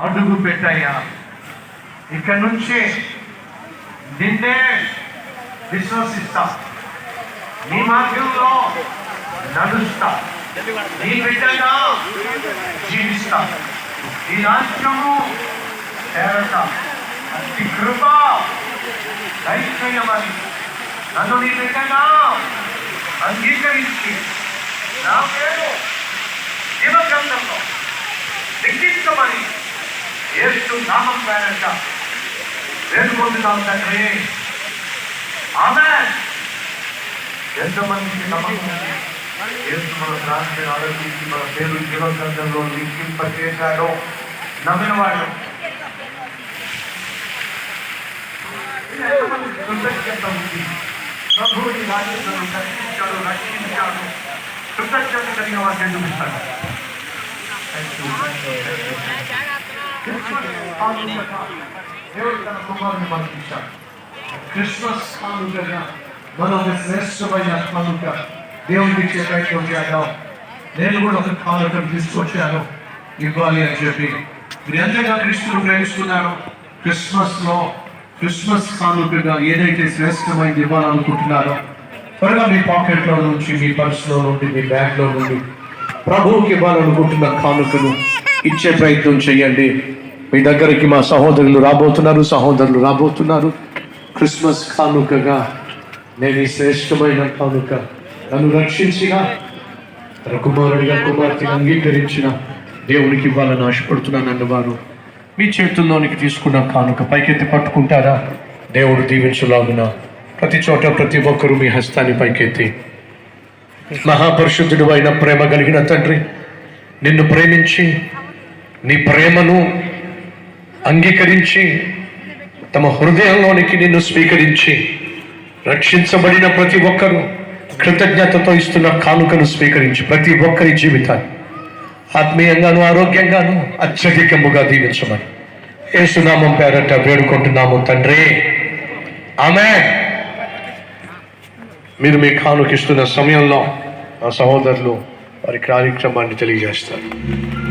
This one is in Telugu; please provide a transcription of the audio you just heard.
అడుగు పెట్టయ్యా. ఇక నుంచి నిన్నే విశ్వసిస్తా. నీ మార్గంలో నడుస్తా. నీ బిడ్డగా జీవిస్తా. ఈ రాజ్యము చేరతా. అతి కృప దైత్యమని నన్ను నీ బిడ్డగా అంగీకరించి నా పేరు జీవగ్రంథంలో లిఖించమని యేసు నామం పేరంట వేడుకుంటున్నాం తండ్రి ఆమె ఎంతమందికి నమ్మకం ఉంది యేసు మన ప్రార్థన ఆలోచించి మన పేరు జీవగ్రంథంలో లిఖింప చేశాడో నమ్మిన వాళ్ళు ఎంతమందికి కృతజ్ఞత ఉంది ప్రభువుని రాజ్యంలో రక్షించాడు రక్షించాడు కృతజ్ఞత కలిగిన వారిని చూపిస్తాడు దేవుడు తన కుమారుని మనకి ఇచ్చాడు క్రిస్మస్ కానుకగా మనం ఒక శ్రేష్టమైన కానుక దేవుడికి ఇచ్చే ప్రయత్నం చేద్దాం నేను కూడా ఒక కానుకను తీసుకొచ్చాను ఇవ్వాలి అని చెప్పి మీరు ఎంతగా క్రిస్తును ప్రేమిస్తున్నారు క్రిస్మస్లో క్రిస్మస్ కానుకగా ఏదైతే శ్రేష్టమైనది ఇవ్వాలనుకుంటున్నారో త్వరగా మీ పాకెట్లో నుంచి మీ పర్స్లో నుండి మీ బ్యాగ్లో నుండి ప్రభువుకి ఇవ్వాలనుకుంటున్న కానుకను ఇచ్చే ప్రయత్నం చేయండి. మీ దగ్గరికి మా సహోదరులు రాబోతున్నారు సహోదరులు రాబోతున్నారు. క్రిస్మస్ కానుకగా నేను ఈ శ్రేష్టమైన కానుక నన్ను రక్షించిన తన కుమారుడిగా కుమార్తెను అంగీకరించిన దేవునికి ఇవ్వాలని ఆశపడుతున్నాను వారు మీ చేతుల్లోనికి తీసుకున్న కానుక పైకెత్తి పట్టుకుంటారా? దేవుడు దీవించులాగున ప్రతి చోట ప్రతి ఒక్కరూ మీ హస్తాన్ని పైకెత్తి. మహాపరిశుద్ధుడు అయిన ప్రేమ కలిగిన తండ్రి నిన్ను ప్రేమించి నీ ప్రేమను అంగీకరించి తమ హృదయంలోనికి నిన్ను స్వీకరించి రక్షించబడిన ప్రతి ఒక్కరూ కృతజ్ఞతతో ఇస్తున్న కానుకను స్వీకరించి ప్రతి ఒక్కరి జీవితాన్ని ఆత్మీయంగాను ఆరోగ్యంగాను అత్యధికముగా దీవించమని ఏసునామం పేరట వేడుకుంటున్నాము తండ్రి. ఆమె మీరు మీ కానుకిస్తున్న సమయంలో మా సహోదరులు వారి కార్యక్రమాన్ని తెలియజేస్తారు.